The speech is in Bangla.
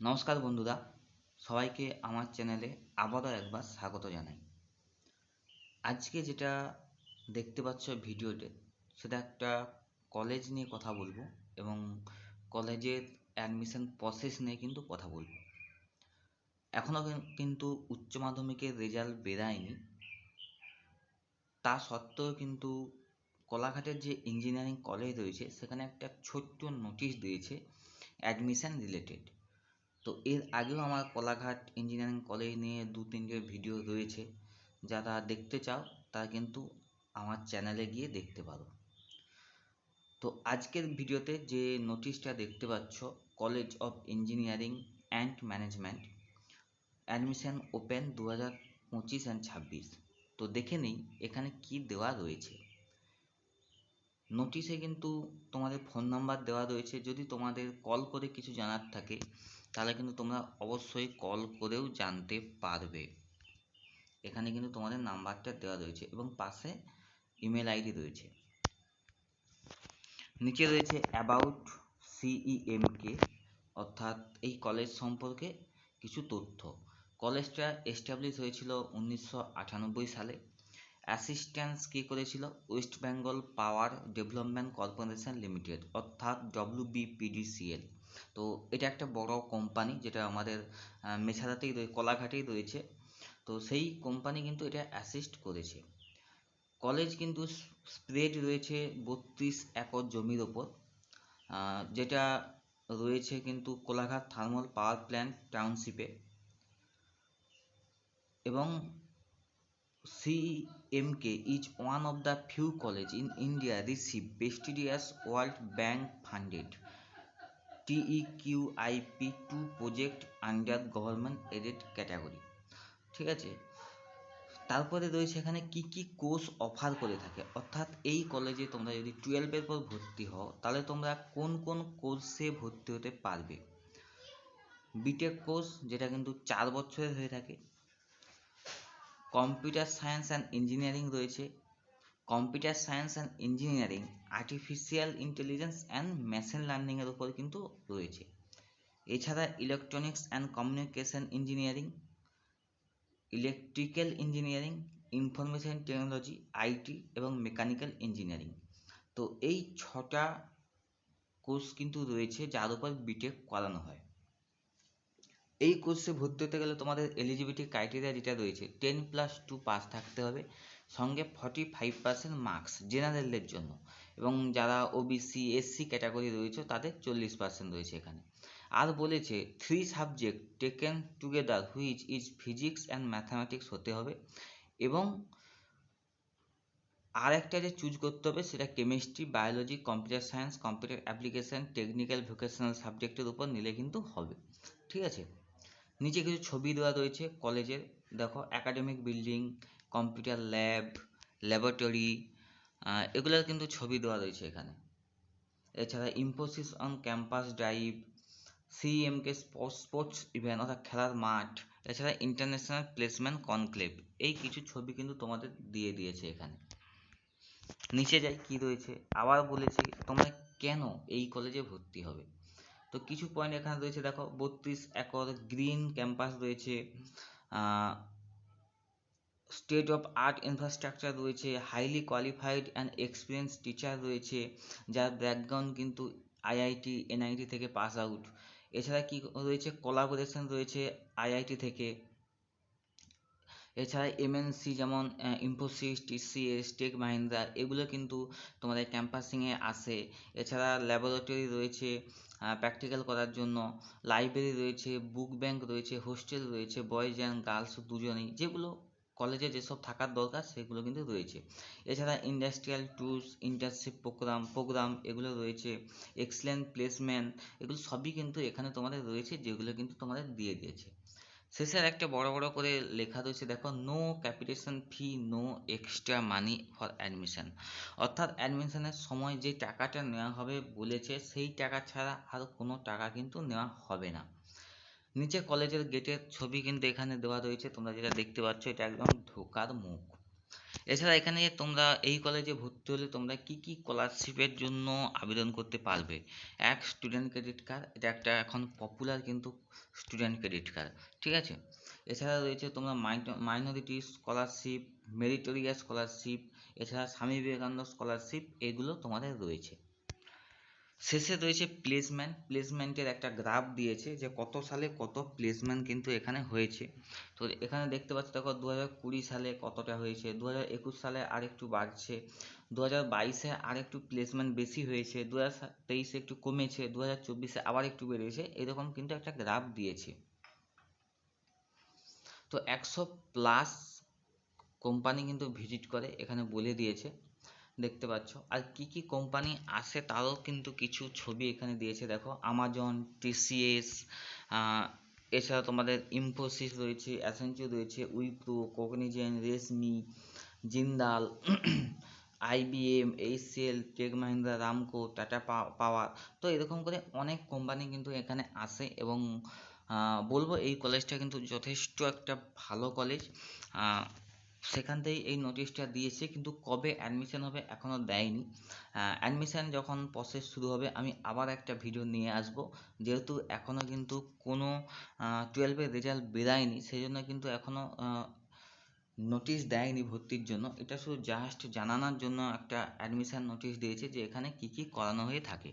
নমস্কার বন্ধুরা, সবাইকে আমার চ্যানেলে আবারও একবার স্বাগত জানাই। আজকে যেটা দেখতে পাচ্ছ ভিডিওতে, সেটা একটা কলেজ নিয়ে কথা বলব এবং কলেজের অ্যাডমিশন প্রসেস নিয়ে কিন্তু কথা বলব। এখনও কিন্তু উচ্চ মাধ্যমিকের রেজাল্ট বেরায়নি। তা সত্ত্বেও কিন্তু কোলাঘাটের যে ইঞ্জিনিয়ারিং কলেজ রয়েছে, সেখানে একটা ছোট্ট নোটিশ দিয়েছে অ্যাডমিশন রিলেটেড তো এর আগেও আমার কোলাঘাট ইঞ্জিনিয়ারিং কলেজ নিয়ে দু তিনটে ভিডিও রয়েছে। যারা দেখতে চাও তারা কিন্তু আমার চ্যানেলে গিয়ে দেখতে পারো। তো আজকের ভিডিওতে যে নোটিশটা দেখতে পাচ্ছ college of engineering and management admission open দু হাজার পঁচিশ অ্যান্ড ছাব্বিশ। তো দেখে নিই, এখানে কি দেওয়া রয়েছে। নোটিশে কিন্তু তোমাদের ফোন নাম্বার দেওয়া রয়েছে। যদি তোমাদের কল করে কিছু জানার থাকে তাহলে কিন্তু তোমরা অবশ্যই কল করেও জানতে পারবে। এখানে কিন্তু তোমাদের নাম্বারটা দেওয়া রয়েছে এবং পাশে ইমেল আইডি রয়েছে। নিচে রয়েছে অ্যাবাউট সিইএমকে অর্থাৎ এই কলেজ সম্পর্কে কিছু তথ্য। কলেজটা এস্টাবলিশ হয়েছিল উনিশশো আটানব্বই সালে। অ্যাসিস্ট্যান্স কী করেছিল? West Bengal power development corporation limited অর্থাৎ ডব্লিউবিপিডিসিএল তো এটা একটা বড় কোম্পানি যেটা আমাদের মেছাদাতেই কলাঘাটেই রয়েছে। তো সেই কোম্পানি কিন্তু এটা অ্যাসিস্ট করেছে। কলেজ কিন্তু স্প্রেড রয়েছে বত্রিশ একর জমির ওপর। যেটা রয়েছে কিন্তু কোলাঘাট থার্মাল পাওয়ার প্ল্যান্ট টাউনশিপে এবং CMK is one of the few colleges in India receive prestigious World Bank funded TEQIP2 project under government aided category, ঠিক আছে? তারপরে রয়েছে এখানে কি কি কোর্স অফার করে থাকে। অর্থাৎ এই কলেজে তোমরা যদি টুয়েলভের পর ভর্তি হও, তাহলে তোমরা কোন কোন কোর্সে ভর্তি হতে পারবে? বিটেক কোর্স যেটা কিন্তু চার বছরের হয়ে থাকে। কম্পিউটার সায়েন্স অ্যান্ড ইঞ্জিনিয়ারিং রয়েছে। Computer science and engineering artificial intelligence and machine লার্নিংয়ের উপর কিন্তু রয়েছে। এছাড়া electronics and communication engineering electrical engineering information technology IT এবং মেকানিক্যাল ইঞ্জিনিয়ারিং তো এই ছটা কোর্স কিন্তু রয়েছে যার উপর বিটেক করানো হয়। এই কোর্সে ভর্তি হতে গেলে তোমাদের এলিজিবিলিটি ক্রাইটেরিয়া যেটা রয়েছে টেন প্লাস টু পাস থাকতে হবে, সঙ্গে ফর্টি ফাইভ পার্সেন্ট মার্কস জেনারেলদের জন্য। এবং যারা ওবিসি এসসি ক্যাটাগরি রয়েছে, তাদের চল্লিশ পার্সেন্ট রয়েছে এখানে। আর বলেছে three subject taken together which is physics and mathematics হতে হবে। এবং আর একটা যে চুজ করতে হবে, সেটা chemistry biology computer science computer application technical vocational সাবজেক্টের উপর নিলে কিন্তু হবে। ঠিক আছে? নিচে কিছু ছবি দেওয়া রয়েছে কলেজের। দেখো academic building computer lab laboratory এগুলোর কিন্তু ছবি দেওয়া রয়েছে এখানে। এছাড়া Infosys on campus drive CMK sports sports event অর্থাৎ খেলার মাঠ, এছাড়া ইন্টারন্যাশনাল প্লেসমেন্ট কনক্লেভ এই কিছু ছবি কিন্তু তোমাদের দিয়ে দিয়েছে এখানে। নিচে যাই, কি রয়েছে? আবার বলেছে তোমরা কেন এই কলেজে ভর্তি হবে? তো কিছু পয়েন্ট এখানে রয়েছে, দেখো, বত্রিশ একর গ্রিন ক্যাম্পাস রয়েছে স্টেট অফ আর্ট ইনফ্রাস্ট্রাকচার রয়েছে highly qualified and experience teacher রয়েছে, যার ব্যাকগ্রাউন্ড কিন্তু আইআইটি এনআইটি থেকে পাস আউট এছাড়া কি রয়েছে? কোলাবোরেশন রয়েছে আইআইটি থেকে। এছাড়া এমএনসি যেমন ইনফোসিস টিসিএস টেক মাহিন্দ্রা এগুলো কিন্তু তোমাদের ক্যাম্পাসিংয়ে আসে। এছাড়া ল্যাবরেটরি রয়েছে প্র্যাকটিক্যাল করার জন্য লাইব্রেরি রয়েছে বুক ব্যাংক রয়েছে হোস্টেল রয়েছে বয়েজ অ্যান্ড গার্লস দুজনেই যেগুলো কলেজে যেসব থাকার দরকার সেগুলো কিন্তু রয়েছে। এছাড়া industrial tours internship program program এগুলো রয়েছে এক্সেলেন্ট প্লেসমেন্ট এগুলো সবই কিন্তু এখানে তোমাদের রয়েছে যেগুলো কিন্তু তোমাদের দিয়ে দিয়েছে। শেষে একটা বড় বড় করে লেখা রয়েছে, দেখো no capitation fee no extra money for admission অর্থাৎ অ্যাডমিশনের সময় যে টাকাটা নেওয়া হবে বলেছে, সেই টাকা ছাড়া আর কোনো টাকা কিন্তু নেওয়া হবে না। নিচে কলেজের গেটের ছবি কিন্তু এখানে দেওয়া রয়েছে, তোমরা যেটা দেখতে পাচ্ছ, এটা একদম ঢোকার মুখ। এছাড়া এখানে তোমরা এই কলেজে ভর্তি হলে তোমরা কি কি স্কলারশিপের জন্য আবেদন করতে পারবে? এক স্টুডেন্ট ক্রেডিট কার্ড এটা একটা এখন পপুলার কিন্তু স্টুডেন্ট ক্রেডিট কার্ড ঠিক আছে? এছাড়া রয়েছে তোমরা মাইনরিটি স্কলারশিপ মেরিটোরিয়াস স্কলারশিপ এছাড়া স্বামী বিবেকানন্দ স্কলারশিপ এগুলো তোমাদের রয়েছে। শেষে রয়েছে প্লেসমেন্ট প্লেসমেন্টের একটা গ্রাফ দিয়েছে যে কত সালে কত প্লেসমেন্ট কিন্তু এখানে হয়েছে। তো এখানে দেখতে পাচ্ছ, দেখো দু কুড়ি সালে কতটা হয়েছে দু একুশ সালে আর একটু বাড়ছে দু হাজার বাইশে আর একটু প্লেসমেন্ট বেশি হয়েছে দু হাজার তেইশে একটু কমেছে দু হাজার চব্বিশে আবার একটু বেড়েছে, এরকম কিন্তু একটা গ্রাফ দিয়েছে। তো একশো প্লাস কোম্পানি কিন্তু ভিজিট করে, এখানে বলে দিয়েছে। দেখতে পাচ্ছ। আর কি কি কোম্পানি আসে তারও কিন্তু কিছু ছবি এখানে দিয়েছে। দেখো আমাজন টিসিএস এছাড়া তোমাদের ইনফোসিস রয়েছে অ্যাসেঞ্চর রয়েছে Wipro Cognizant Reshmi Jindal IBM HCL Tech Mahindra Ramco Tata power তো এরকম করে অনেক কোম্পানি কিন্তু এখানে আসে এবং বলব এই কলেজটা কিন্তু যথেষ্ট একটা ভালো কলেজ সেখান থেকেই এই নোটিশটা দিয়েছে, কিন্তু কবে অ্যাডমিশন হবে এখনও দেয়নি। অ্যাডমিশন যখন প্রসেস শুরু হবে, আমি আবার একটা ভিডিও নিয়ে আসব। যেহেতু এখনও কিন্তু কোনো টুয়েলভের রেজাল্ট বেরায়নি সেই জন্য কিন্তু এখনও নোটিশ দেয়নি ভর্তির জন্য। এটা শুধু জাস্ট জানানোর জন্য একটা অ্যাডমিশন নোটিশ দিয়েছে যে এখানে কী কী করানো হয়ে থাকে।